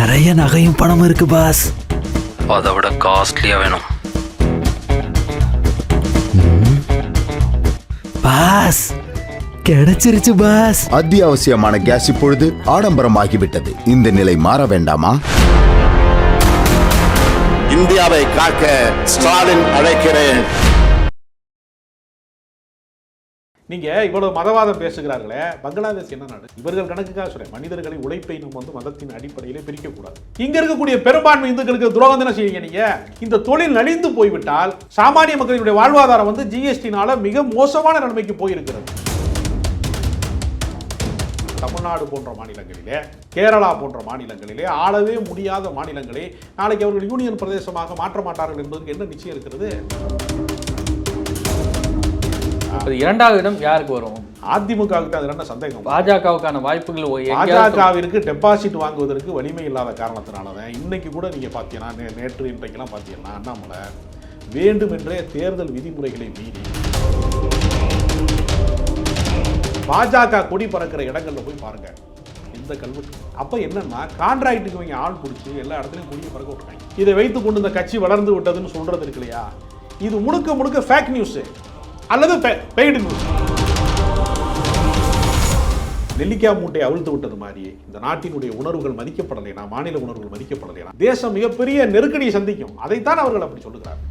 நிறைய நகையும் பணமும் இருக்கு பாஸ். அதை விட காஸ்ட்லியாக வேணும். பாஸ் கிடைச்சிருச்சு பாஸ். அத்தியாவசியமான கேஸ் இப்பொழுது ஆடம்பரமாகிவிட்டது. இந்த நிலை மாற வேண்டாமா? இந்தியாவை காக்க ஸ்டாலின் அழைக்கிறேன். நீங்கள் இவ்வளோ மதவாதம் பேசுகிறார்களே பங்களாதேஷ் என்ன நாடு? இவர்கள் கணக்குக்காக சொல்கிறேன் மனிதர்களை உழைப்பை நம்ம வந்து மதத்தின் அடிப்படையிலே பிரிக்கக்கூடாது. இங்கே இருக்கக்கூடிய பெரும்பான்மை இந்துக்களுக்கு துரோகம் தானே செய்யுங்க நீங்கள் இந்த தொழில் நலிந்து போய்விட்டால் சாமானிய மக்களினுடைய வாழ்வாதாரம் வந்து ஜிஎஸ்டினால மிக மோசமான நிலைமைக்கு போயிருக்கிறது. தமிழ்நாடு போன்ற மாநிலங்களிலே கேரளா போன்ற மாநிலங்களிலே ஆளவே முடியாத மாநிலங்களே நாளைக்கு அவர்கள் யூனியன் பிரதேசமாக மாற்ற மாட்டார்கள் என்பதற்கு என்ன நிச்சயம் இருக்கிறது? இப்ப இரண்டாவது இடம் யாருக்கு வரும்? அதிமுகவுக்கு அது என்ன சந்தேகம்? பாஜகவுக்கான வாய்ப்புகள் பாஜகவிற்கு டெபாசிட் வாங்குவதற்கு வலிமை இல்லாத காரணத்தினால தான் இன்னைக்கு கூட நீங்க பார்த்தீங்கன்னா நேற்று இன்றைக்கெல்லாம் பார்த்தீங்கன்னா அண்ணாமலை வேண்டுமென்றே தேர்தல் விதிமுறைகளை மீறி பாஜக கொடி பறக்கிற இடங்கள்ல போய் பாருங்க. இந்த கல்வெட்டு அப்ப என்னன்னா கான்ட்ராக்டுக்கு இவங்க ஆள் பிடிச்சி எல்லா இடத்துலையும் கொடியை பறக்க விட்டுறாங்க இதை வைத்து கொண்டு இந்த கட்சி வளர்ந்து விட்டதுன்னு சொல்றது இருக்கு இல்லையா? இது முழுக்க முழுக்க ஃபேக் நியூஸ் அல்லது பெய்டு நியூஸ் நெல்லிக்காய் மூட்டை அவிழ்த்து விட்டது மாதிரி இந்த நாட்டினுடைய உணர்வுகள் மதிக்கப்படலைனா மாநில உணர்வுகள் மதிக்கப்படலைனா தேசம் மிகப்பெரிய நெருக்கடியை சந்திக்கும். அதைத்தான் அவர்கள் அப்படி சொல்லுகிறார்கள்.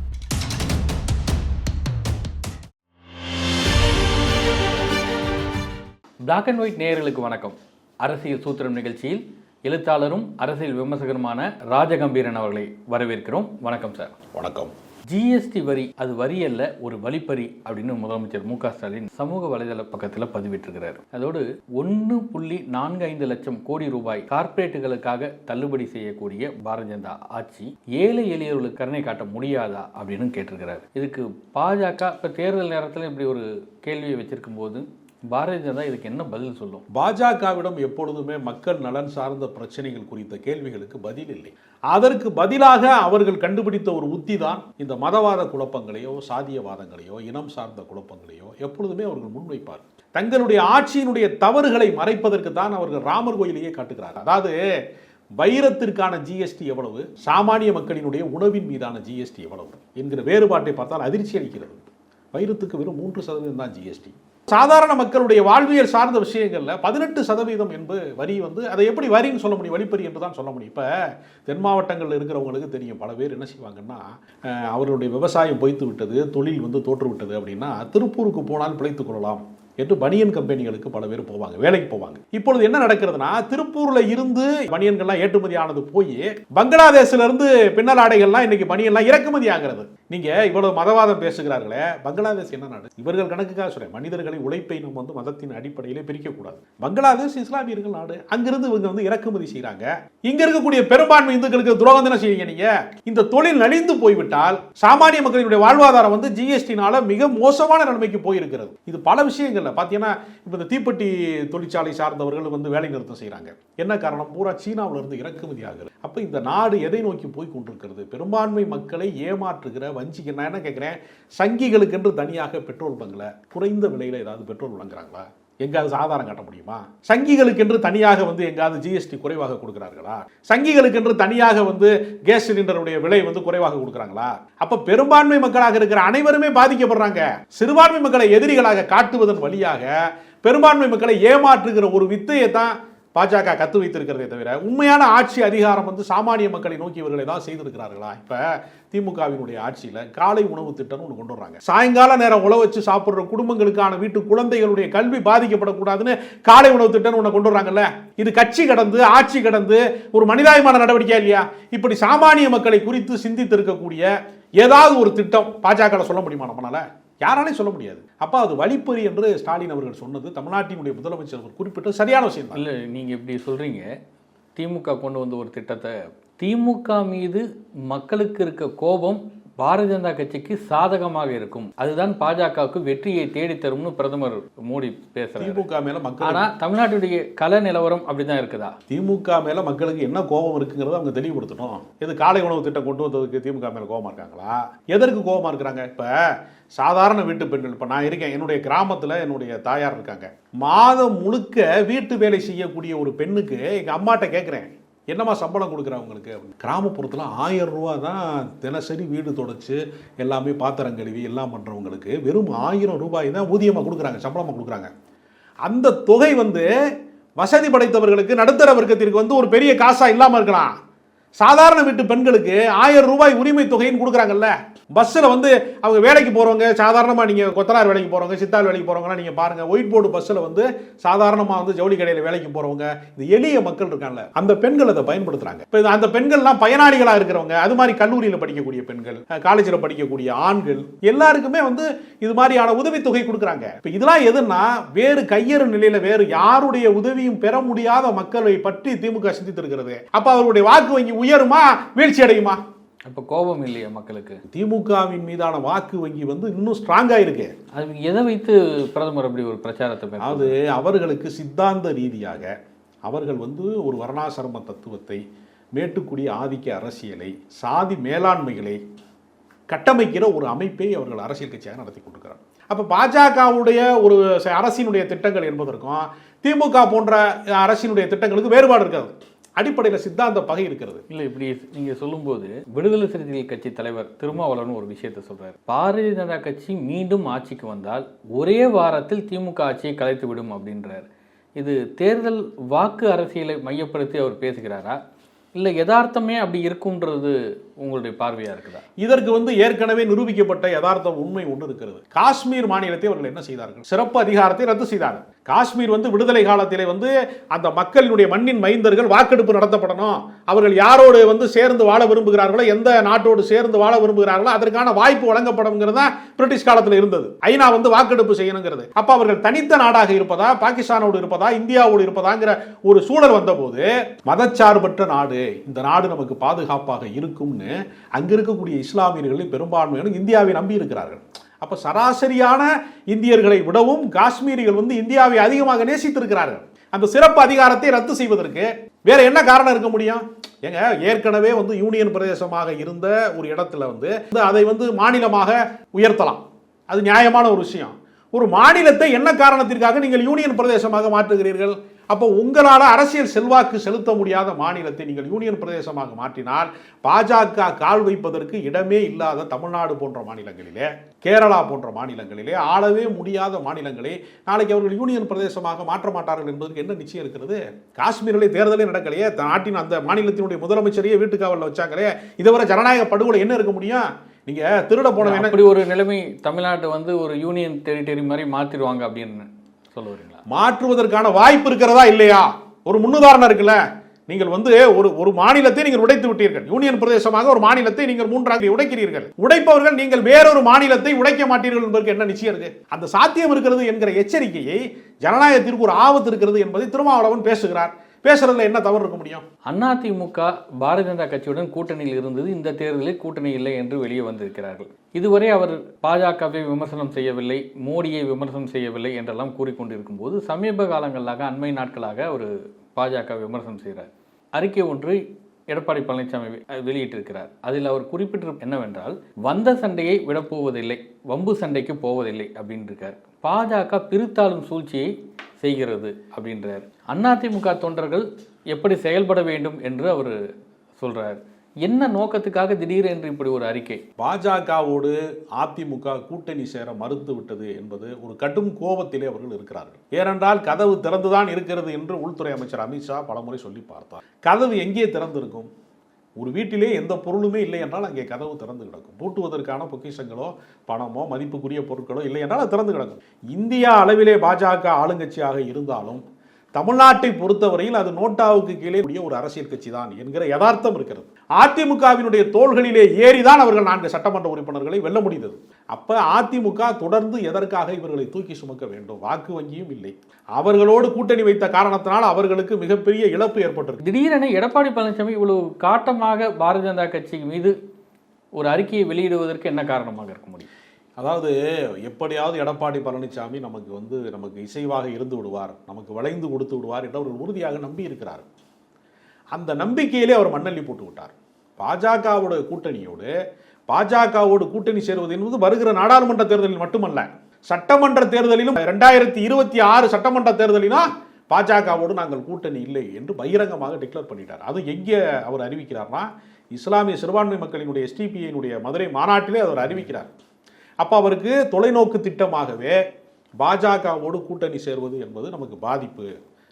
Black அண்ட் ஒயிட் நேயர்களுக்கு வணக்கம். அரசியல் சூத்திரம் நிகழ்ச்சியில் எழுத்தாளரும் அரசியல் விமர்சகருமான ராஜகம்பீரன் அவர்களை வரவேற்கிறோம். வணக்கம் சார். வணக்கம். ஜிஎஸ்டி வரி அது வரி அல்ல ஒரு வழிப்பறி அப்படின்னு முதலமைச்சர் மு ஸ்டாலின் சமூக வலைதள பக்கத்தில் பதிவிட்டிருக்கிறார். அதோடு ஒன்று புள்ளி நான்கு ஐந்து லட்சம் கோடி ரூபாய் கார்ப்பரேட்டுகளுக்காக தள்ளுபடி செய்யக்கூடிய பாரதிய ஜனதா ஆட்சி ஏழை எளியவர்களுக்கு கருணை காட்ட முடியாதா அப்படின்னு கேட்டிருக்கிறார். இதுக்கு பாஜக இப்போ தேர்தல் நேரத்தில் இப்படி ஒரு கேள்வியை வச்சிருக்கும் போது பாரதிய ஜனதா இதுக்கு என்ன பதில் சொல்லும்? பாஜகவிடம் எப்பொழுதுமே மக்கள் நலன் சார்ந்த பிரச்சனைகள் குறித்த கேள்விகளுக்கு பதில் இல்லை. அதற்கு பதிலாக அவர்கள் கண்டுபிடித்த ஒரு உத்தி தான் இந்த மதவாத குழப்பங்களையோ சாதியவாதங்களையோ இனம் சார்ந்த குழப்பங்களையோ எப்பொழுதுமே அவர்கள் முன்வைப்பார். தங்களுடைய ஆட்சியினுடைய தவறுகளை மறைப்பதற்கு தான் அவர்கள் ராமர் கோயிலையே காட்டுகிறார். அதாவது வைரத்திற்கான ஜிஎஸ்டி எவ்வளவு சாமானிய மக்களினுடைய உணவின் மீதான ஜிஎஸ்டி எவ்வளவு என்கிற வேறுபாட்டை பார்த்தால் அதிர்ச்சி அளிக்கிறது. வைரத்துக்கு வெறும் மூன்று சதவீதம் தான் ஜிஎஸ்டி சாதாரண மக்களுடைய வாழ்வியல் சார்ந்த விஷயங்களில் பதினெட்டு சதவீதம் என்பது வரி வந்து அதை எப்படி வரின்னு சொல்ல முடியும்? வழிப்பறி என்று தான் சொல்ல முடியும். இப்போ தென் மாவட்டங்களில் இருக்கிறவங்களுக்கு தெரியும். பல பேர் என்ன செய்வாங்கன்னா அவர்களுடைய விவசாயம் பொய்த்து விட்டது தொழில் வந்து தோற்று விட்டது அப்படின்னா திருப்பூருக்கு போனால் பிழைத்துக் கொள்ளலாம் என்று பனியன் கம்பெனிகளுக்கு பல பேர் போவாங்க வேலைக்கு போவாங்க. இப்பொழுது என்ன நடக்கிறதுனா திருப்பூர்ல இருந்து பனியன்கள்லாம் ஏற்றுமதி ஆனது போய் பங்களாதேஷ்ல இருந்து பின்னல் இன்னைக்கு பனியன்லாம் இறக்குமதி ஆகிறது. நீங்கள் இவ்வளோ மதவாதம் பேசுகிறார்களே பங்களாதேஷ் என்ன நாடு இவர்கள் கணக்குக்காக சொல்கிறேன் மனிதர்களின் உழைப்பை நம்ம வந்து மதத்தின் அடிப்படையிலே பிரிக்கக்கூடாது பங்களாதேஷ் இஸ்லாமியர்கள் நாடு அங்கிருந்து இவங்க வந்து இறக்குமதி செய்கிறாங்க இங்கே இருக்கக்கூடிய பெரும்பான்மை இந்துக்களுக்கு துரோகம் தானே செய்யுங்க நீங்கள் இந்த தொழில் நலிந்து போய்விட்டால் சாமானிய மக்களினுடைய வாழ்வாதாரம் வந்து ஜிஎஸ்டினால மிக மோசமான நிலைமைக்கு போயிருக்கிறது. இது பல விஷயங்கள்ல பார்த்தீங்கன்னா இப்போ இந்த தீப்பெட்டி தொழிற்சாலை சார்ந்தவர்கள் வந்து வேலை நிறுத்தம் செய்கிறாங்க என்ன காரணம்? பூரா சீனாவிலிருந்து இறக்குமதி ஆகுது. அப்போ இந்த நாடு எதை நோக்கி போய் கொண்டிருக்கிறது? பெரும்பான்மை மக்களை ஏமாற்றுகிற வஞ்சிக்க நான் என்ன கேட்குறேன் சங்கிகளுக்கென்று தனியாக பெட்ரோல் பங்கில் குறைந்த விலையில் ஏதாவது பெட்ரோல் வழங்குறாங்களா? எங்காவது ஆதாரம் காட்ட முடியுமா? சங்கிகளுக்கென்று தனியாக வந்து எங்காவது ஜிஎஸ்டி குறைவாக கொடுக்குறார்களா? சங்கிகளுக்கென்று தனியாக வந்து கேஸ் சிலிண்டருடைய விலை வந்து குறைவாக கொடுக்குறாங்களா? அப்ப பெரும்பான்மை மக்களாக இருக்கிற அனைவருமே பாதிக்கப்படுறாங்க. சிறுபான்மை மக்களை எதிரிகளாக காட்டுவதன் வழியாக பெரும்பான்மை மக்களை ஏமாற்றுகிற ஒரு வித்தையை தான் பாஜக கத்து வைத்திருக்கிறதே தவிர உண்மையான ஆட்சி அதிகாரம் வந்து சாமானிய மக்களை நோக்கி இவர்கள் ஏதாவது செய்திருக்கிறார்களா? இப்போ திமுகவினுடைய ஆட்சியில் காலை உணவு திட்டம்னு ஒன்று கொண்டு வர்றாங்க. சாயங்கால நேரம் உழ வச்சு சாப்பிட்ற குடும்பங்களுக்கான வீட்டு குழந்தைகளுடைய கல்வி பாதிக்கப்படக்கூடாதுன்னு காலை உணவு திட்டம்னு ஒன்று கொண்டு வர்றாங்கல்ல? இது கட்சி கடந்து ஆட்சி கடந்து ஒரு மனிதாயமான நடவடிக்கையா இல்லையா? இப்படி சாமானிய மக்களை குறித்து சிந்தித்து இருக்கக்கூடிய ஏதாவது ஒரு திட்டம் பாஜக சொல்ல முடியுமா நம்மளால? யாராலையும் சொல்ல முடியாது. அப்போ அது வழிப்பறி என்று ஸ்டாலின் அவர்கள் சொன்னது தமிழ்நாட்டினுடைய முதலமைச்சர் அவர் குறிப்பிட்ட சரியான விஷயம் இல்லை நீங்கள் இப்படி சொல்கிறீங்க திமுக கொண்டு வந்த ஒரு திட்டத்தை திமுக மீது மக்களுக்கு இருக்க கோபம் பாரதிய ஜனதா கட்சிக்கு சாதகமாக இருக்கும். அதுதான் பாஜகவுக்கு வெற்றியை தேடித் தரும்னு பிரதமர் மோடி பேசுறாரு. திமுக மேல மக்கள் ஆனா தமிழ்நாட்டுடைய கள நிலவரம் அப்படிதான் இருக்குதா? திமுக மேல மக்களுக்கு என்ன கோபம் இருக்குங்கிறத அவங்க தெளிவுபடுத்தணும். இது காலை உணவு திட்டம் கொண்டு வந்ததுக்கு திமுக மேல கோபமா இருக்காங்களா? எதற்கு கோபமா இருக்கிறாங்க? இப்ப சாதாரண வீட்டு பெண்கள் இப்ப நான் இருக்கேன் என்னுடைய கிராமத்துல என்னுடைய தாயார் இருக்காங்க. மாதம் முழுக்க வீட்டு வேலை செய்யக்கூடிய ஒரு பெண்ணுக்கு எங்க அம்மாட்ட கேட்கிறேன் என்னம்மா சம்பளம் கொடுக்குறவங்களுக்கு கிராமப்புறத்தில் ஆயிரம் ரூபா தான் தினசரி வீடு தொடச்சு எல்லாமே பாத்திரம் கழுவி எல்லாம் பண்ணுறவங்களுக்கு வெறும் ஆயிரம் ரூபாய் தான் ஊதியமாக கொடுக்குறாங்க சம்பளமாக கொடுக்குறாங்க. அந்த தொகை வந்து வசதி படைத்தவர்களுக்கு நடுத்தர வர்க்கத்திற்கு வந்து ஒரு பெரிய காசாக இல்லாமல் இருக்கலாம். சாதாரண வீட்டு பெண்களுக்கு ஆயிரம் ரூபாய் உரிமை தொகைன்னு கொடுக்குறாங்கல்ல. பஸ்ஸில் வந்து அவங்க வேலைக்கு போகிறவங்க சாதாரணமாக நீங்கள் கொத்தனார் வேலைக்கு போகிறவங்க சித்தாள் வேலைக்கு போகிறவங்களாம் நீங்கள் பாருங்கள் ஒயிட் போர்டு பஸ்ஸில் வந்து சாதாரணமாக வந்து ஜவுளி கடையில் வேலைக்கு போகிறவங்க இந்த எளிய மக்கள் இருக்காங்கல்ல அந்த பெண்கள் அதை பயன்படுத்துகிறாங்க இப்போ அந்த பெண்கள்லாம் பயனாளிகளாக இருக்கிறவங்க அது மாதிரி கல்லூரியில் படிக்கக்கூடிய பெண்கள் காலேஜில் படிக்கக்கூடிய ஆண்கள் எல்லாருக்குமே வந்து இது மாதிரியான உதவித்தொகை கொடுக்குறாங்க. இப்போ இதெல்லாம் எதுன்னா வேறு கையறு நிலையில் வேறு யாருடைய உதவியும் பெற முடியாத மக்களை பற்றி திமுக சிந்தித்திருக்கிறது. அப்போ அவருடைய வாக்கு வங்கி உயருமா வீழ்ச்சி அடையுமா அப்போ கோபம் இல்லையா மக்களுக்கு? திமுகவின் மீதான வாக்கு வங்கி வந்து இன்னும் ஸ்ட்ராங்காக இருக்கு. அது எதை வைத்து பிரதமர் அப்படி ஒரு பிரச்சாரத்தை? அதாவது அவர்களுக்கு சித்தாந்த ரீதியாக அவர்கள் வந்து ஒரு வர்ணாசிரம தத்துவத்தை மேட்டுக்குடி ஆதிக்க அரசியலை சாதி மேலாண்மைகளை கட்டமைக்கிற ஒரு அமைப்பை அவர்கள் அரசியல் கட்சியாக நடத்தி கொண்டிருக்கிறார். அப்போ பாஜகவுடைய ஒரு அரசினுடைய திட்டங்கள் என்பதற்கும் திமுக போன்ற அரசினுடைய திட்டங்களுக்கு வேறுபாடு இருக்காது. அடிப்படையில் சித்தாந்த பகை இருக்கிறது. இல்லை இப்படி நீங்க சொல்லும்போது விடுதலை சிறுத்தைகள் கட்சி தலைவர் திருமாவளவன் ஒரு விஷயத்தை சொல்றாரு. பாரதிய ஜனதா கட்சி மீண்டும் ஆட்சிக்கு வந்தால் ஒரே வாரத்தில் திமுக ஆட்சியை கலைத்து விடும் அப்படின்றார். இது தேர்தல் வாக்கு அரசியலை மையப்படுத்தி அவர் பேசுகிறாரா? இல்லை யதார்த்தமே அப்படி இருக்கும்ன்றது உங்களுடைய பார்வையா இருக்குதா? இதற்கு வந்து ஏற்கனவே நிரூபிக்கப்பட்ட யதார்த்த உண்மை ஒன்று இருக்கிறது. காஷ்மீர் மாநிலத்தை அவர்கள் என்ன செய்தார்கள்? சிறப்பு அதிகாரத்தை ரத்து செய்தார்கள். காஷ்மீர் வந்து விடுதலை காலத்திலே வந்து அந்த மக்களினுடைய மண்ணின் மைந்தர்கள் வாக்கெடுப்பு நடத்தப்படணும். அவர்கள் யாரோடு வந்து சேர்ந்து வாழ விரும்புகிறார்களோ எந்த நாட்டோடு சேர்ந்து வாழ விரும்புகிறார்களோ அதற்கான வாய்ப்பு வழங்கப்படும்ங்கிறது தான் பிரிட்டிஷ் காலத்தில் இருந்தது. ஐநா வந்து வாக்கெடுப்பு செய்யணுங்கிறது. அப்போ அவர்கள் தனித்த நாடாக இருப்பதா பாகிஸ்தானோடு இருப்பதா இந்தியாவோடு இருப்பதாங்கிற ஒரு சூழல் வந்தபோது மதச்சார்பற்ற நாடு இந்த நாடு நமக்கு பாதுகாப்பாக இருக்கும்னு அங்க இருக்கக்கூடிய இஸ்லாமியர்களில் பெரும்பான்மையான இந்தியாவை நம்பி இருக்கிறார்கள் அப்போ சராசரியான இந்தியர்களை விடவும் காஷ்மீரிகள் வந்து இந்தியாவை அதிகமாக நேசித்திருக்கிறார்கள். அந்த சிறப்பு அதிகாரத்தை ரத்து செய்வதற்கு வேற என்ன காரணம் இருக்க முடியும்? ஏங்க ஏற்கனவே வந்து யூனியன் பிரதேசமாக இருந்த ஒரு இடத்துல வந்து அதை வந்து மாநிலமாக உயர்த்தலாம். அது நியாயமான ஒரு விஷயம். ஒரு மாநிலத்தை என்ன காரணத்திற்காக நீங்கள் யூனியன் பிரதேசமாக மாற்றுகிறீர்கள்? அப்போ உங்களால் அரசியல் செல்வாக்கு செலுத்த முடியாத மாநிலத்தை நீங்கள் யூனியன் பிரதேசமாக மாற்றினால் பாஜக கால் வைப்பதற்கு இடமே இல்லாத தமிழ்நாடு போன்ற மாநிலங்களிலே கேரளா போன்ற மாநிலங்களிலே ஆளவே முடியாத மாநிலங்களை நாளைக்கு அவர்கள் யூனியன் பிரதேசமாக மாற்ற மாட்டார்கள் என்பதற்கு என்ன நிச்சயம் இருக்கிறது? காஷ்மீரிலே தேர்தலே நடக்கலையே. நாட்டின் அந்த மாநிலத்தினுடைய முதலமைச்சரையே வீட்டுக்காவலில் வச்சாங்களே. இதுவரை ஜனநாயக படுகொலை என்ன இருக்க முடியும்? நீங்க திருட போன என்ன அப்படி ஒரு நிலைமை தமிழ்நாட்டை வந்து ஒரு யூனியன் டெரிட்டரி மாதிரி மாத்திடுவாங்க அப்படின்னு மாற்றுவதற்கான வாய்ப்பு இருக்கிறதா இல்லையா? ஒரு முன்னுதாரணம் இருக்குல்ல. நீங்கள் வந்து ஒரு ஒரு மாநிலத்தை நீங்கள் உடைத்து விட்டீர்கள். யூனியன் பிரதேசமாக ஒரு மாநிலத்தை நீங்கள் மூன்றாக உடைக்கிறீர்கள். உடைப்பவர்கள் நீங்கள் வேறொரு மாநிலத்தை உடைக்க மாட்டீர்கள் என்பதற்கு என்ன நிச்சயம் இருக்கு? அந்த சாத்தியம் இருக்கிறது என்கிற எச்சரிக்கையை ஜனநாயகத்திற்கு ஒரு ஆபத்து இருக்கிறது என்பதை திருமாவளவன் பேசுகிறார். பேசுறதுல என்ன தவறு இருக்க முடியும்? அதிமுக பாரதிய ஜனதா கட்சியுடன் கூட்டணியில் இருந்தது. இந்த தேர்தலில் கூட்டணி இல்லை என்று வெளியே வந்திருக்கிறார்கள். இதுவரை அவர் பாஜகவை விமர்சனம் செய்யவில்லை மோடியை விமர்சனம் செய்யவில்லை என்றெல்லாம் கூறிக்கொண்டிருக்கும் போது சமீப காலங்களாக அண்மை நாட்களாக ஒரு பாஜக விமர்சனம் செய்கிறார். அறிக்கை ஒன்று எடப்பாடி பழனிசாமி வெளியிட்டிருக்கிறார். அதில் அவர் குறிப்பிட்டிரு என்னவென்றால் வந்த சண்டையை விடப்போவதில்லை வம்பு சண்டைக்கு போவதில்லை அப்படின்னு இருக்கார் பாஜக பிரித்தாளும் சூழ்ச்சியை செய்கிறது அப்படின்றார். அதிமுக தொண்டர்கள் எப்படி செயல்பட வேண்டும் என்று அவர் சொல்றார். என்ன நோக்கத்துக்காக திடீரென்று இப்படி ஒரு அறிக்கை? பாஜகவோடு அதிமுக கூட்டணி சேர மறுத்து விட்டது என்பது ஒரு கடும் கோபத்திலே அவர்கள் இருக்கிறார்கள். ஏனென்றால் கதவு திறந்துதான் இருக்கிறது என்று உள்துறை அமைச்சர் அமித்ஷா பலமுறை சொல்லி பார்த்தார். கதவு எங்கே திறந்திருக்கும்? ஒரு வீட்டிலே எந்த பொருளுமே இல்லை என்றால் அங்கே கதவு திறந்து கிடக்கும். பூட்டுவதற்கான பொக்கிஷங்களோ பணமோ மதிப்புக்குரிய பொருட்களோ இல்லை என்றால் அது திறந்து கிடக்கும். இந்தியா அளவிலே பாஜக ஆளுங்கட்சியாக இருந்தாலும் தமிழ்நாட்டை பொறுத்தவரையில் அது நோட்டாவுக்கு கீழே ஒரு அரசியல் கட்சி தான் என்கிற யதார்த்தம் இருக்கிறது. அதிமுகவினுடைய தோள்களிலே ஏறிதான் அவர்கள் நான்கு சட்டமன்ற உறுப்பினர்களை வெல்ல முடிந்தது. அப்ப அதிமுக தொடர்ந்து எதற்காக இவர்களை தூக்கி சுமக்க வேண்டும்? வாக்கு வங்கியும் இல்லை. அவர்களோடு கூட்டணி வைத்த காரணத்தினால் அவர்களுக்கு மிகப்பெரிய இழப்பு ஏற்பட்டிருக்கு. திடீரென எடப்பாடி பழனிசாமி இவ்வளவு காட்டமாக பாரதிய ஜனதா கட்சி மீது ஒரு அறிக்கையை வெளியிடுவதற்கு என்ன காரணமாக இருக்க முடியும்? அதாவது எப்படியாவது எடப்பாடி பழனிசாமி நமக்கு வந்து நமக்கு இசைவாக இருந்து விடுவார் நமக்கு வளைந்து கொடுத்து விடுவார் என்று அவர்கள் உறுதியாக நம்பி இருக்கிறார் அந்த நம்பிக்கையிலே அவர் மண்ணள்ளி போட்டு விட்டார் பாஜகவோட கூட்டணியோடு பாஜகவோடு கூட்டணி சேருவது என்பது வருகிற நாடாளுமன்ற தேர்தலில் மட்டுமல்ல சட்டமன்ற தேர்தலிலும் ரெண்டாயிரத்தி இருபத்தி ஆறு சட்டமன்ற தேர்தலிலும் பாஜகவோடு நாங்கள் கூட்டணி இல்லை என்று பகிரங்கமாக டிக்ளேர் பண்ணிட்டார். அது எங்கே அவர் அறிவிக்கிறார்னா இஸ்லாமிய சிறுபான்மை மக்களினுடைய எஸ்டிபியினுடைய மதுரை மாநாட்டிலே அவர் அறிவிக்கிறார். அப்போ அவருக்கு தொலைநோக்கு திட்டமாகவே பாஜகவோடு கூட்டணி சேர்வது என்பது நமக்கு பாதிப்பு.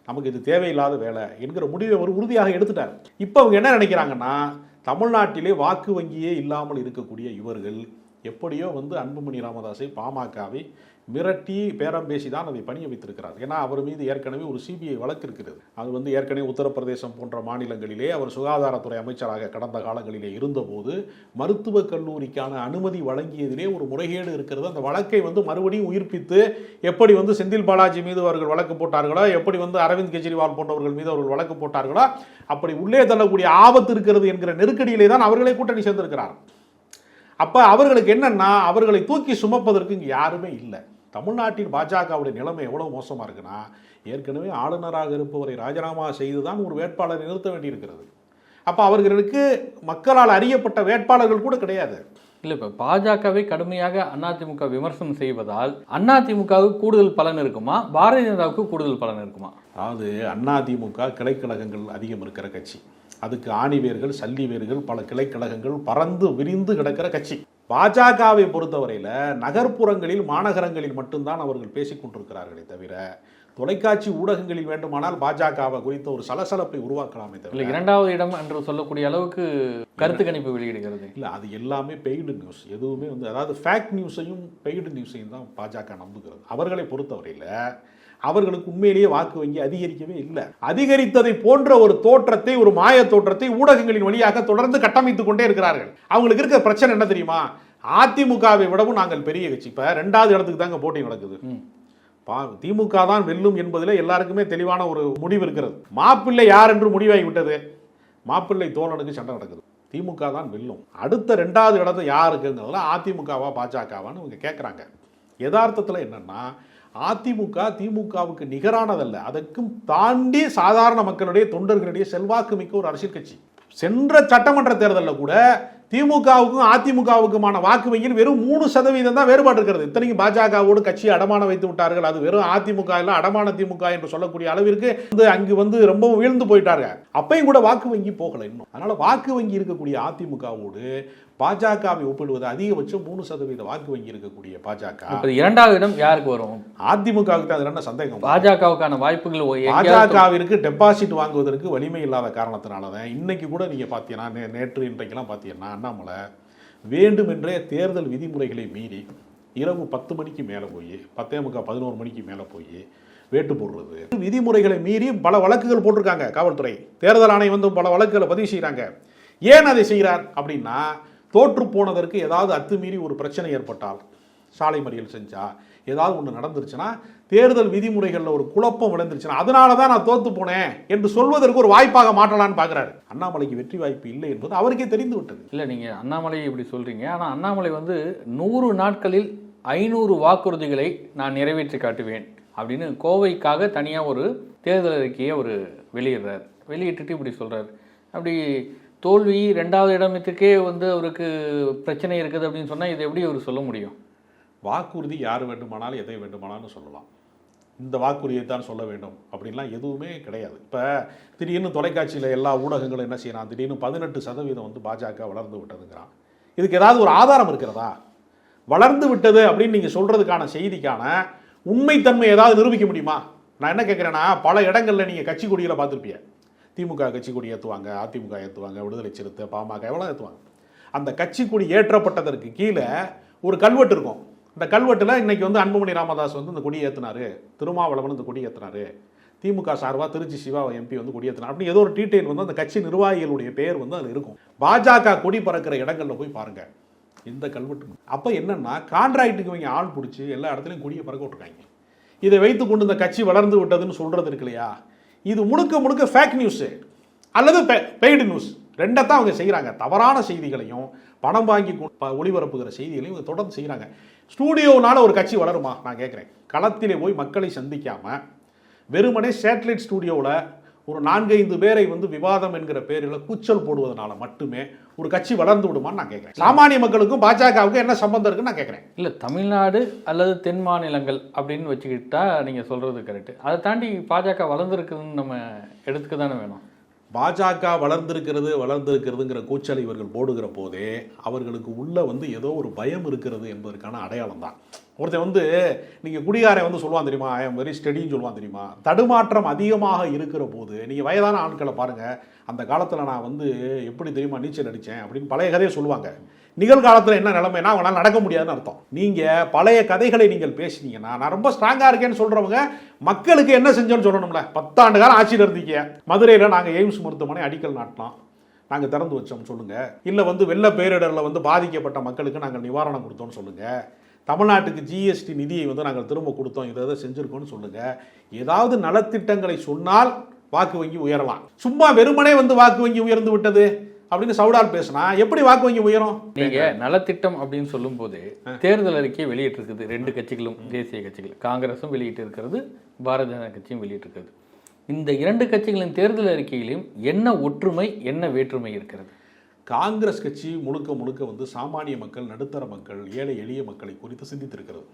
நமக்கு இது தேவையில்லாத வேலை என்கிற முடிவை அவர் உறுதியாக எடுத்துட்டார். இப்போ அவங்க என்ன நினைக்கிறாங்கன்னா தமிழ்நாட்டிலே வாக்கு வங்கியே இல்லாமல் இருக்கக்கூடிய இவர்கள் எப்படியோ வந்து அன்புமணி ராமதாஸை பாமகவை மிரட்டி பேரம் பேசி தான் அதை பணிய வைத்திருக்கிறார் ஏன்னா அவர் மீது ஏற்கனவே ஒரு சிபிஐ வழக்கு இருக்கிறது. அது வந்து ஏற்கனவே உத்தரப்பிரதேசம் போன்ற மாநிலங்களிலே அவர் சுகாதாரத்துறை அமைச்சராக கடந்த காலங்களிலே இருந்தபோது மருத்துவக் கல்லூரிக்கான அனுமதி வழங்கியதிலே ஒரு முறைகேடு இருக்கிறது. அந்த வழக்கை வந்து மறுபடியும் உயிர்ப்பித்து எப்படி வந்து செந்தில் பாலாஜி மீது அவர்கள் வழக்கு போட்டார்களோ எப்படி வந்து அரவிந்த் கெஜ்ரிவால் போன்றவர்கள் மீது அவர்கள் வழக்கு போட்டார்களோ அப்படி உள்ளே தள்ளக்கூடிய ஆபத்து இருக்கிறது என்கிற நெருக்கடியிலே தான் அவர்களே கூட்டணி சேர்ந்திருக்கிறார். அப்போ அவர்களுக்கு என்னன்னா அவர்களை தூக்கி சுமப்பதற்கு இங்கே யாருமே இல்லை. தமிழ்நாட்டின் பாஜகவுடைய நிலைமை எவ்வளோ மோசமாக இருக்குன்னா ஏற்கனவே ஆளுநராக இருப்பவரை ராஜினாமா செய்து தான் ஒரு வேட்பாளரை நிறுத்த வேண்டியிருக்கிறது. அப்போ அவர்களுக்கு மக்களால் அறியப்பட்ட வேட்பாளர்கள் கூட கிடையாது. இல்லை இப்போ பாஜகவை கடுமையாக அதிமுக விமர்சனம் செய்வதால் அதிமுகவுக்கு கூடுதல் பலன் இருக்குமா? பாரதிய ஜனதாவுக்கு கூடுதல் பலன் இருக்குமா? அதாவது அதிமுக கிளைக்கழகங்கள் அதிகம் இருக்கிற கட்சி. அதுக்கு ஆணிவேர்கள் சல்லிவேர்கள் பல கிளைக்கழகங்கள் பறந்து விரிந்து கிடக்கிற கட்சி. பாஜகவை பொறுத்தவரையில் நகர்ப்புறங்களில் மாநகரங்களில் மட்டும்தான் அவர்கள் பேசிக் கொண்டிருக்கிறார்களே தவிர தொலைக்காட்சி ஊடகங்களில் வேண்டுமானால் பாஜகவை குறித்த ஒரு சலசலப்பை உருவாக்கலாமே தவிர இரண்டாவது இடம் என்று சொல்லக்கூடிய அளவுக்கு கருத்து கணிப்பு வெளியிடுகிறது. இல்லை அது எல்லாமே பெய்டு நியூஸ் எதுவுமே வந்து அதாவது ஃபேக் நியூஸையும் பெய்டு நியூஸையும் தான் பாஜக நம்புகிறது. அவர்களை பொறுத்தவரையில் அவர்களுக்கு உண்மையிலேயே வாக்கு வங்கி அதிகரிக்கவே இல்லை. அதிகரித்ததை போன்ற ஒரு தோற்றத்தை ஒரு மாய தோற்றத்தை ஊடகங்களின் வழியாக தொடர்ந்து கட்டமைத்துக் கொண்டே இருக்கிறார்கள். அவங்களுக்கு இருக்க பிரச்சனை என்ன தெரியுமா? அதிமுகவை விடவும் நாங்கள் பெரிய கட்சி. இப்போ ரெண்டாவது இடத்துக்கு தாங்க போட்டி நடக்குது. திமுக தான் வெல்லும் என்பதில் எல்லாருக்குமே தெளிவான ஒரு முடிவு இருக்கிறது. மாப்பிள்ளை யார் என்று முடிவாகி விட்டது. மாப்பிள்ளை தோழனுக்கு சண்டை நடக்குது. திமுக தான் வெல்லும். அடுத்த ரெண்டாவது இடத்தை யாருக்குங்கிறதுல அதிமுகவா பாஜகவான்னு இவங்க கேட்குறாங்க. யதார்த்தத்தில் என்னன்னா அதிமுக திமுகவுக்கு நிகரானதல்ல. அதற்கும் தாண்டி சாதாரண மக்களுடைய தொண்டர்களுடைய செல்வாக்கு மிக்க ஒரு அரசியல் கட்சி. சென்ற சட்டமன்ற தேர்தலில் கூட திமுகவுக்கும் அதிமுகவுக்குமான வாக்கு வங்கியில் வெறும் மூணு சதவீதம் தான் வேறுபாடு இருக்கிறது. இத்தனைக்கும் பாஜகவோடு கட்சியை அடமானம் வைத்து விட்டார்கள். அது வெறும் அதிமுக இல்லை அடமான திமுக என்று சொல்லக்கூடிய அளவிற்கு வந்து அங்கு வந்து ரொம்பவும் வீழ்ந்து போயிட்டாங்க அப்பையும் கூட வாக்கு வங்கி போகலை இன்னும். அதனால வாக்கு வங்கி இருக்கக்கூடிய அதிமுகவோடு பாஜகவை ஒப்பிடுவது அதிகபட்சம் மூணு சதவீத வாக்கு வங்கி இருக்கக்கூடிய பாஜக. இரண்டாவது இடம் யாருக்கு வரும்? அதிமுகவுக்கு அதுல என்ன சந்தேகம்? பாஜகவுக்கான வாய்ப்புகள் பாஜகவிற்கு டெபாசிட் வாங்குவதற்கு வலிமை இல்லாத காரணத்தினால தான் இன்னைக்கு கூட நீங்க பார்த்தீங்கன்னா நேற்று இன்றைக்கெல்லாம் பார்த்தீங்கன்னா அண்ணாமலை வேண்டுமென்றே தேர்தல் விதிமுறைகளை மீறி இரவு பத்து மணிக்கு மேலே போய் பத்தே முக்கால் பதினோரு மணிக்கு மேலே போய் வேட்டு போடுறது. விதிமுறைகளை மீறி பல வழக்குகள் போட்டிருக்காங்க காவல்துறை. தேர்தல் ஆணையம் வந்து பல வழக்குகளை பதிவு செய்கிறாங்க ஏன் அதை செய்கிறார் அப்படின்னா தோற்று போனதற்கு ஏதாவது அத்துமீறி ஒரு பிரச்சனை ஏற்பட்டால் சாலை மறியல் செஞ்சா ஏதாவது ஒன்று நடந்துருச்சுன்னா தேர்தல் விதிமுறைகளில் ஒரு குழப்பம் விளைந்துருச்சுன்னா அதனால தான் நான் தோற்று போனேன் என்று சொல்வதற்கு ஒரு வாய்ப்பாக மாற்றலான்னு பார்க்குறாரு. அண்ணாமலைக்கு வெற்றி வாய்ப்பு இல்லை என்பது அவருக்கே தெரிந்து விட்டது இல்லை நீங்கள் அண்ணாமலை இப்படி சொல்கிறீங்க ஆனால் அண்ணாமலை வந்து நூறு நாட்களில் ஐநூறு வாக்குறுதிகளை நான் நிறைவேற்றி காட்டுவேன் அப்படின்னு கோவைக்காக தனியாக ஒரு தேர்தல் அறிக்கையை ஒரு வெளியிடுறார். வெளியிட்டுட்டு இப்படி சொல்கிறார் அப்படி தோல்வி ரெண்டாவது இடத்துக்கே வந்து அவருக்கு பிரச்சனை இருக்குது அப்படின்னு சொன்னால் இது எப்படி அவர் சொல்ல முடியும்? வாக்குறுதி யார் வேண்டுமானாலும் எதை வேண்டுமானாலும் சொல்லலாம். இந்த வாக்குறுதியை தான் சொல்ல வேண்டும். அப்படின்லாம் எதுவுமே கிடையாது. இப்போ திடீர்னு தொலைக்காட்சியில் எல்லா ஊடகங்களும் என்ன செய்யறான்? திடீர்னு பதினெட்டு சதவீதம் வந்து பாஜக வளர்ந்து விட்டதுங்கிறான். இதுக்கு ஏதாவது ஒரு ஆதாரம் இருக்கிறதா? வளர்ந்து விட்டது அப்படின்னு நீங்கள் சொல்கிறதுக்கான செய்திக்கான உண்மைத்தன்மை ஏதாவது நிரூபிக்க முடியுமா? நான் என்ன கேட்குறேன்னா பல இடங்களில் நீங்கள் கட்சி கொடிகளை பார்த்துருப்பீங்க. திமுக கட்சி கொடி ஏற்றுவாங்க அதிமுக ஏற்றுவாங்க விடுதலை சிறுத்தை பாமக எவ்வளோ ஏற்றுவாங்க அந்த கட்சி கொடி ஏற்றப்பட்டதற்கு கீழே ஒரு கல்வெட்டு இருக்கும். இந்த கல்வெட்டில் இன்றைக்கி வந்து அன்புமணி ராமதாஸ் வந்து இந்த கொடி ஏற்றினாரு திருமாவளவன் இந்த கொடி ஏற்றினாரு திமுக சார்பாக திருச்சி சிவா எம்பி வந்து கொடி அப்படி ஏதோ ஒரு டீட்டெயில் வந்து அந்த கட்சி நிர்வாகிகளுடைய பெயர் வந்து அதில் இருக்கும். பாஜக கொடி பறக்கிற இடங்களில் போய் பாருங்கள் இந்த கல்வெட்டு அப்போ என்னென்னா கான்ட்ராக்டுக்கு இவங்க ஆள் பிடிச்சி எல்லா இடத்துலையும் கொடியை பறக்க விட்ருக்காங்க இதை வைத்து கொண்டு இந்த கட்சி வளர்ந்து விட்டதுன்னு சொல்கிறது இருக்கு இல்லையா? இது முழுக்க முழுக்க ஃபேக் நியூஸு அல்லது பெய்டு நியூஸ் ரெண்டைத்தான் அவங்க செய்கிறாங்க தவறான செய்திகளையும் பணம் வாங்கி ஒளிபரப்புகிற செய்திகளையும் இவங்க தொடர்ந்து செய்கிறாங்க ஸ்டூடியோனால ஒரு கட்சி வளருமா? நான் கேட்குறேன் களத்திலே போய் மக்களை சந்திக்காமல் வெறுமனே சேட்டலைட் ஸ்டூடியோவில் ஒரு நான்கைந்து பேரை வந்து விவாதம் என்கிற பேரில் கூச்சல் போடுவதனால மட்டுமே ஒரு கட்சி வளர்ந்து விடுமான்னு நான் கேட்குறேன் சாமானிய மக்களுக்கும் பாஜகவுக்கும் என்ன சம்பந்தம் இருக்குன்னு நான் கேட்குறேன் இல்லை தமிழ்நாடு அல்லது தென் மாநிலங்கள் அப்படின்னு வச்சுக்கிட்டா நீங்கள் சொல்கிறது கரெக்டு அதை தாண்டி பாஜக வளர்ந்துருக்குதுன்னு நம்ம எடுத்துக்க தானே வேணும்? பாஜக வளர்ந்திருக்கிறது வளர்ந்திருக்கிறதுங்கிற கூச்சலை இவர்கள் போடுகிற போதே அவர்களுக்கு உள்ள வந்து ஏதோ ஒரு பயம் இருக்கிறது என்பதற்கான அடையாளம் தான். ஒருத்தர் வந்து நீங்கள் குடிகாரை வந்து சொல்லுவான் தெரியுமா? ஐ எம் வெரி ஸ்டெடின்னு சொல்லுவான் தெரியுமா? தடுமாற்றம் அதிகமாக இருக்கிற போது நீங்கள் வயதான ஆட்களை பாருங்கள் அந்த காலத்தில் நான் வந்து எப்படி தெரியுமா நீச்சல் அடித்தேன் அப்படின்னு பழைய கதையை சொல்லுவாங்க. நிகழ்காலத்தில் என்ன நிலைமைனா அவங்களால் நடக்க முடியாதுன்னு அர்த்தம். நீங்கள் பழைய கதைகளை நீங்கள் பேசினீங்கன்னா நான் ரொம்ப ஸ்ட்ராங்காக இருக்கேன்னு சொல்கிறவங்க மக்களுக்கு என்ன செஞ்சோன்னு சொல்லணும்ல? பத்தாண்டு காலம் ஆட்சியில் இருந்தீங்க. மதுரையில் நாங்கள் எய்ம்ஸ் மருத்துவமனை அடிக்கல் நாட்டினோம். நாங்கள் திறந்து வச்சோம் சொல்லுங்கள் இல்லை வந்து வெள்ள பேரிடரில் வந்து பாதிக்கப்பட்ட மக்களுக்கு நாங்கள் நிவாரணம் கொடுத்தோம்னு சொல்லுங்கள் தமிழ்நாட்டுக்கு ஜிஎஸ்டி நிதியை வந்து நாங்கள் திரும்ப கொடுத்தோம். இதை இதை செஞ்சுருக்கோம்னு சொல்லுங்கள் ஏதாவது நலத்திட்டங்களை சொன்னால் வாக்கு வங்கி உயரலாம். சும்மா வெறுமனே வந்து வாக்கு வங்கி உயர்ந்து விட்டது. அப்படின்னு சவுடால் பேசினா எப்படி வாக்கு வங்கி உயரும்? நீங்க நலத்திட்டம் அப்படின்னு சொல்லும்போது தேர்தல் அறிக்கையை வெளியிட்டிருக்குது. ரெண்டு கட்சிகளும் தேசிய கட்சிகள். காங்கிரஸும் வெளியிட்டு இருக்கிறது பாரதிய ஜனதா கட்சியும் வெளியிட்டிருக்கிறது. இந்த இரண்டு கட்சிகளின் தேர்தல் அறிக்கையிலும் என்ன ஒற்றுமை என்ன வேற்றுமை இருக்கிறது? காங்கிரஸ் கட்சி முழுக்க முழுக்க வந்து சாமானிய மக்கள் நடுத்தர மக்கள் ஏழை எளிய மக்களை குறித்து சிந்தித்திருக்கிறது.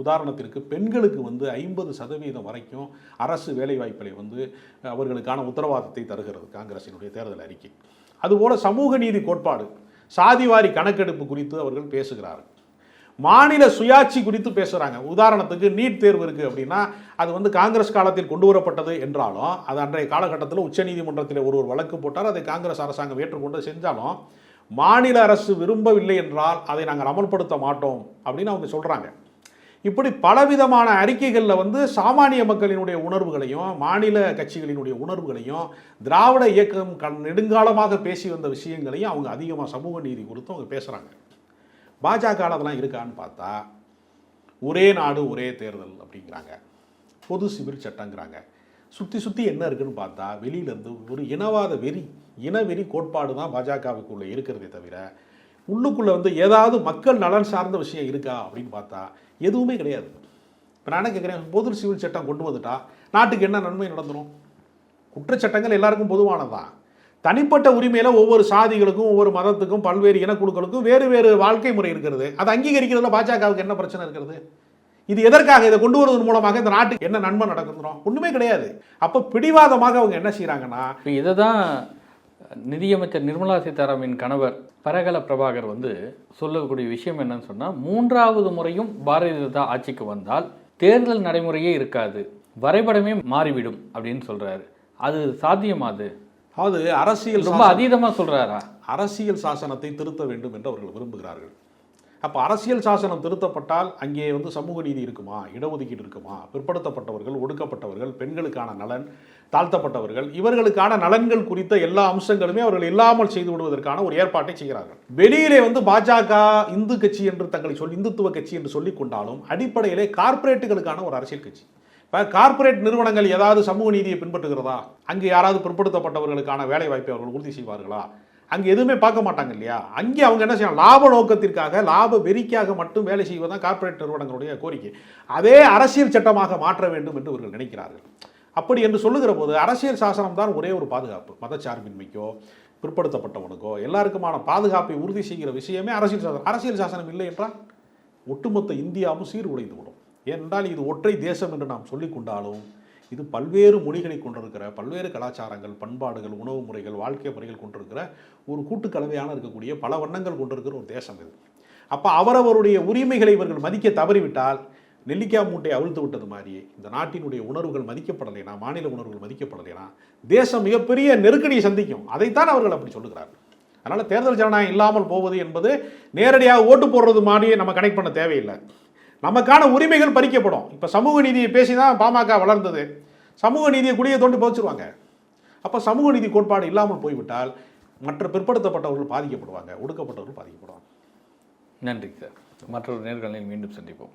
உதாரணத்திற்கு பெண்களுக்கு வந்து ஐம்பது சதவீதம் வரைக்கும் அரசு வேலைவாய்ப்புகளை வந்து அவர்களுக்கான உத்தரவாதத்தை தருகிறது காங்கிரசினுடைய தேர்தல் அறிக்கை. அதுபோல் சமூக நீதி கோட்பாடு சாதிவாரி கணக்கெடுப்பு குறித்து அவர்கள் பேசுகிறார்கள். மாநில சுயாட்சி குறித்து பேசுகிறாங்க உதாரணத்துக்கு நீட் தேர்வு இருக்குது அப்படின்னா அது வந்து காங்கிரஸ் காலத்தில் கொண்டு வரப்பட்டது என்றாலும் அது அன்றைய காலகட்டத்தில் உச்சநீதிமன்றத்தில் ஒரு ஒரு வழக்கு போட்டால் அதை காங்கிரஸ் அரசாங்கம் ஏற்றுக்கொண்டு செஞ்சாலும் மாநில அரசு விரும்பவில்லை என்றால் அதை நாங்கள் அமல்படுத்த மாட்டோம் அப்படின்னு அவங்க சொல்கிறாங்க இப்படி பலவிதமான அறிக்கைகளில் வந்து சாமானிய மக்களினுடைய உணர்வுகளையும் மாநில கட்சிகளினுடைய உணர்வுகளையும் திராவிட இயக்கம் கண் நெடுங்காலமாக பேசி வந்த விஷயங்களையும் அவங்க அதிகமாக சமூக நீதி கொடுத்து அவங்க பேசுகிறாங்க பாஜக அதெல்லாம் இருக்கான்னு பார்த்தா ஒரே நாடு ஒரே தேர்தல் அப்படிங்கிறாங்க. பொது சிவில் சட்டங்கிறாங்க. சுற்றி சுற்றி என்ன இருக்குன்னு பார்த்தா வெளியிலேருந்து ஒரு இனவாத வெறி இனவெறி கோட்பாடு தான் பாஜகவுக்குள்ளே இருக்கிறதே தவிர உள்ளுக்குள்ளே வந்து ஏதாவது மக்கள் நலன் சார்ந்த விஷயம் இருக்கா அப்படின்னு பார்த்தா எதுவுமே கிடையாது. இப்போ நான் என்ன கேட்குறேன் பொது சிவில் சட்டம் கொண்டு வந்துட்டா நாட்டுக்கு என்ன நன்மை நடந்துடும் குற்றச்சட்டங்கள் எல்லாருக்கும் பொதுவானதான் தனிப்பட்ட உரிமையில் ஒவ்வொரு சாதிகளுக்கும் ஒவ்வொரு மதத்துக்கும் பல்வேறு இனக்குழுக்களுக்கும் வேறு வேறு வாழ்க்கை முறை இருக்கிறது. அதை அங்கீகரிக்கிறதுல பாஜகவுக்கு என்ன பிரச்சனை இருக்கிறது? இது எதற்காக? இதை கொண்டு வருவதன் மூலமாக இந்த நாட்டுக்கு என்ன நன்மை நடக்குதுறோம் ஒன்றுமே கிடையாது. அப்போ பிடிவாதமாக அவங்க என்ன செய்கிறாங்கன்னா இதை தான் நிதியமைச்சர் நிர்மலா சீதாராமன் கணவர் பரகல பிரபாகர் வந்து சொல்லக்கூடிய விஷயம் என்னன்னு சொன்னால் மூன்றாவது முறையும் பாரதிய ஜனதா ஆட்சிக்கு வந்தால் தேர்தல் நடைமுறையே இருக்காது. வரைபடமே மாறிவிடும் அப்படின்னு சொல்றாரு. அது சாத்தியமாது அது? அரசியல் ரொம்ப அதீதமாக சொல்றாரா? அரசியல் சாசனத்தை திருத்த வேண்டும் என்று அவர்கள் விரும்புகிறார்கள். அப்போ அரசியல் சாசனம் திருத்தப்பட்டால் அங்கே வந்து சமூக நீதி இருக்குமா? இடஒதுக்கீடு இருக்குமா? பிற்படுத்தப்பட்டவர்கள் ஒடுக்கப்பட்டவர்கள் பெண்களுக்கான நலன் தாழ்த்தப்பட்டவர்கள் இவர்களுக்கான நலன்கள் குறித்த எல்லா அம்சங்களுமே அவர்கள் இல்லாமல் செய்து விடுவதற்கான ஒரு ஏற்பாட்டை செய்கிறார்கள். வெளியிலே வந்து பாஜக இந்து கட்சி என்று தங்களை சொல்லி இந்துத்துவ கட்சி என்று சொல்லிக் கொண்டாலும் அடிப்படையிலே கார்ப்பரேட்டுகளுக்கான ஒரு அரசியல் கட்சி. இப்போ கார்ப்பரேட் நிறுவனங்கள் ஏதாவது சமூக நீதியை பின்பற்றுகிறதா? அங்கே யாராவது பிற்படுத்தப்பட்டவர்களுக்கான வேலை வாய்ப்பை அவர்கள் உறுதி செய்வார்களா? அங்கே எதுவுமே பார்க்க மாட்டாங்க இல்லையா? அங்கே அவங்க என்ன செய்யலாம் லாப நோக்கத்திற்காக லாப வெறிக்காக மட்டும் வேலை செய்வதுதான் கார்ப்பரேட் நிறுவனங்களுடைய கோரிக்கை. அதே அரசியல் சட்டமாக மாற்ற வேண்டும் என்று இவர்கள் நினைக்கிறார்கள். அப்படி என்று சொல்லுகிற போது அரசியல் சாசனம் தான் ஒரே ஒரு பாதுகாப்பு. மதச்சார்பின்மைக்கோ பிற்படுத்தப்பட்டவனுக்கோ எல்லாருக்குமான பாதுகாப்பை உறுதி செய்கிற விஷயமே அரசியல் சாசனம். அரசியல் சாசனம் இல்லை என்றால் ஒட்டுமொத்த இந்தியாவும் சீர்குலைந்து விடும். ஏனென்றால் இது ஒற்றை தேசம் என்று நாம் சொல்லிக் கொண்டாலும் இது பல்வேறு மொழிகளை கொண்டிருக்கிற பல்வேறு கலாச்சாரங்கள் பண்பாடுகள் உணவு முறைகள் வாழ்க்கை முறைகள் கொண்டிருக்கிற ஒரு கூட்டுக்கலவையான இருக்கக்கூடிய பல வண்ணங்கள் கொண்டிருக்கிற ஒரு தேசம் இது. அப்போ அவரவருடைய உரிமைகளை இவர்கள் மதிக்க தவறிவிட்டால் நெல்லிக்காய் மூட்டை அவிழ்த்து விட்டது மாதிரியே இந்த நாட்டினுடைய உணர்வுகள் மதிக்கப்படலைனா மாநில உணர்வுகள் மதிக்கப்படலைனா தேசம் மிகப்பெரிய நெருக்கடியை சந்திக்கும். அதைத்தான் அவர்கள் அப்படி சொல்லுகிறார்கள். அதனால் தேர்தல் ஜனநாயகம் இல்லாமல் போவது என்பது நேரடியாக ஓட்டு போடுறது மாதிரியே நம்ம கனெக்ட் பண்ண தேவையில்லை. நமக்கான உரிமைகள் பறிக்கப்படும். இப்போ சமூக நீதியை பேசி தான் பாமக வளர்ந்தது. சமூக நீதியை குடியை தோண்டி போச்சுருவாங்க அப்போ சமூக நீதி கோட்பாடு இல்லாமல் போய்விட்டால் மற்ற பிற்படுத்தப்பட்டவர்கள் பாதிக்கப்படுவாங்க ஒடுக்கப்பட்டவர்கள் பாதிக்கப்படுவாங்க. நன்றி சார். மற்றொரு நேர்காணலில் மீண்டும் சந்திப்போம்.